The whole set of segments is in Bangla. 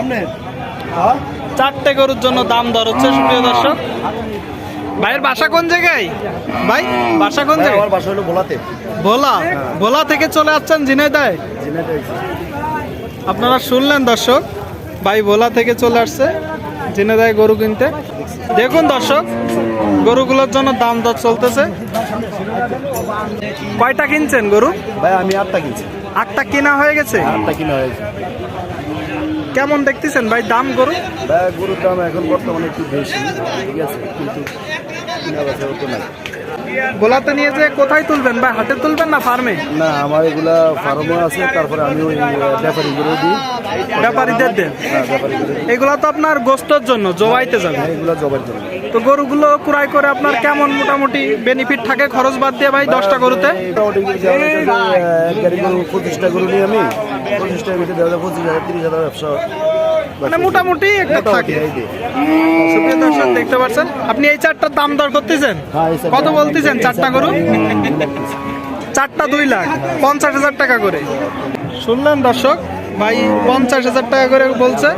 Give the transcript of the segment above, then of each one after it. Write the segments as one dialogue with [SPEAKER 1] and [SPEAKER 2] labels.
[SPEAKER 1] আপনি?
[SPEAKER 2] চারটে গরুর জন্য দাম দর হচ্ছে সুপ্রিয় দর্শক। ভাইয়ের বাসা কোন জায়গায়? ভাই বাসা কোন জায়গায়?
[SPEAKER 1] আমার বাসা হলো ভোলাতে।
[SPEAKER 2] ভোলা? ভোলা থেকে চলে আসছেন ঝিনাইদায় আপনারা শুনলেন দর্শক ভাই ভোলা থেকে চলে আসছে ঝিনাইদায় গরু কিনতে। দেখুন দর্শক গরুগুলোর জন্য দাম দর চলতেছে। কয়টা কিনছেন গরু?
[SPEAKER 1] ভাই আমি আটটা কিনছি।
[SPEAKER 2] আটটা কিনা হয়ে গেছে?
[SPEAKER 1] আটটা কিনা হয়েছে
[SPEAKER 2] কেমন দেখতেছেন ভাই? দাম গরু?
[SPEAKER 1] ভাই গরুর দাম এখন বর্তমানে একটু বেশি ঠিক আছে? কিন্তু
[SPEAKER 2] ভোলাতে নিয়ে যে কোথায় তুলবেন ভাই? হাটে তুলবেন না ফার্মে?
[SPEAKER 1] না আমার এগুলা ফার্মও আছে তারপরে আমি ওই দিই।
[SPEAKER 2] ব্যাপারীদের দেন?
[SPEAKER 1] হ্যাঁ
[SPEAKER 2] এগুলো তো আপনার গোস্তর জন্য জবাইতে যাবে।
[SPEAKER 1] হ্যাঁ, এগুলা জবার জন্য।
[SPEAKER 2] তো গরুগুলো ক্রয় করে আপনার কেমন মোটামুটি বেনিফিট থাকে? খরচ বাদ দিয়ে ভাই দশটা গরুতে?
[SPEAKER 1] গরু পঁচিশটা গরু নিই আমি পঁচিশটার ভিতরে দেওয়া যায় পঁচিশ হাজার তিরিশ হাজার ব্যবসা
[SPEAKER 2] মানে মোটামুটি একটা থাকে। সুপ্রিয় দর্শক দেখতে পাচ্ছেন? আপনি এই চারটার দাম দর করতেছেন?
[SPEAKER 1] হ্যাঁ,
[SPEAKER 2] কত বলতেছেন চারটা গরু? চারটা দুই লাখ পঞ্চাশ হাজার টাকা করে। শুনলেন দর্শক? ভাই পঞ্চাশ হাজার টাকা করে বলছে।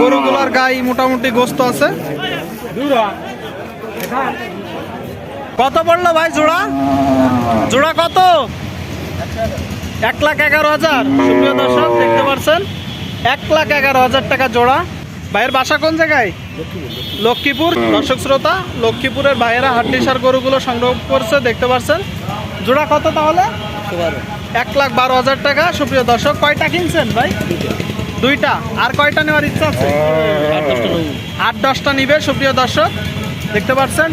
[SPEAKER 2] গরুগুলার গাই মোটামুটি গোস্ত আছে। কত পড়ল ভাই জোড়া? জোড়া কত? এক লাখ এগারো হাজার। সুপ্রিয় দর্শক, দেখতে পাচ্ছেন? এক লাখ এগারো হাজার টাকা জোড়া। ভাইয়ের বাসা কোন জায়গায়? লক্ষ্মীপুর। দর্শক শ্রোতা, লক্ষ্মীপুরের ভাইয়েরা হাড্ডিসার গরুগুলো সংগ্রহ করছে, দেখতে পাচ্ছেন? জোড়া কত তাহলে? এক লাখ বারো হাজার টাকা। সুপ্রিয় দর্শক, কয়টা কিনছেন ভাই? দুইটা। আর কয়টা নেওয়ার ইচ্ছা আছে? আট দশটা নিবে, সুপ্রিয় দর্শক। দেখতে পাচ্ছেন?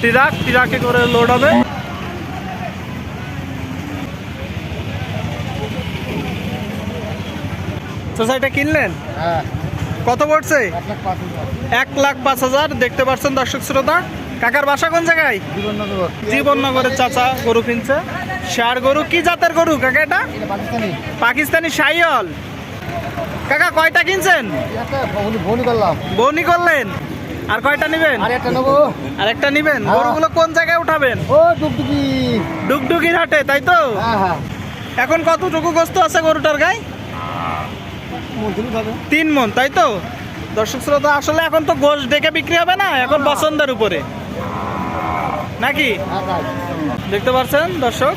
[SPEAKER 2] ট্রাক, ট্রাকে করে লোড হবে। সোসাইটা কিনলেন?
[SPEAKER 1] হ্যাঁ।
[SPEAKER 2] কত পড়ছে? এক লাখ পাঁচ হাজার। দেখতে পাচ্ছেন দর্শক শ্রোতা। কাকার বাসা কোন জায়গায়? জীবননগরের চাচা গরু কিনছে। ষাড় গরু কি জাতের গরু কাকা এটা? পাকিস্তানি। সাইয়ল কাকা কয়টা কিনছেন? বৌনি করলেন। আর কয়টা নিবেন? আর একটা নিবেন? গরুগুলো কোন জায়গায় উঠাবেন?
[SPEAKER 1] ও টুকটুকি
[SPEAKER 2] ডুগডুগির হাটে তাই তো?
[SPEAKER 1] হ্যাঁ হ্যাঁ।
[SPEAKER 2] এখন কতটুকু গোস্ত আছে গরুটার গায়ে? তিন মন তাই তো? দর্শক শ্রোতা আসলে এখন তো গোশ ডেকে বিক্রি হবে না এখন পছন্দের উপরে। নাকি? দেখতে পাচ্ছেন দর্শক?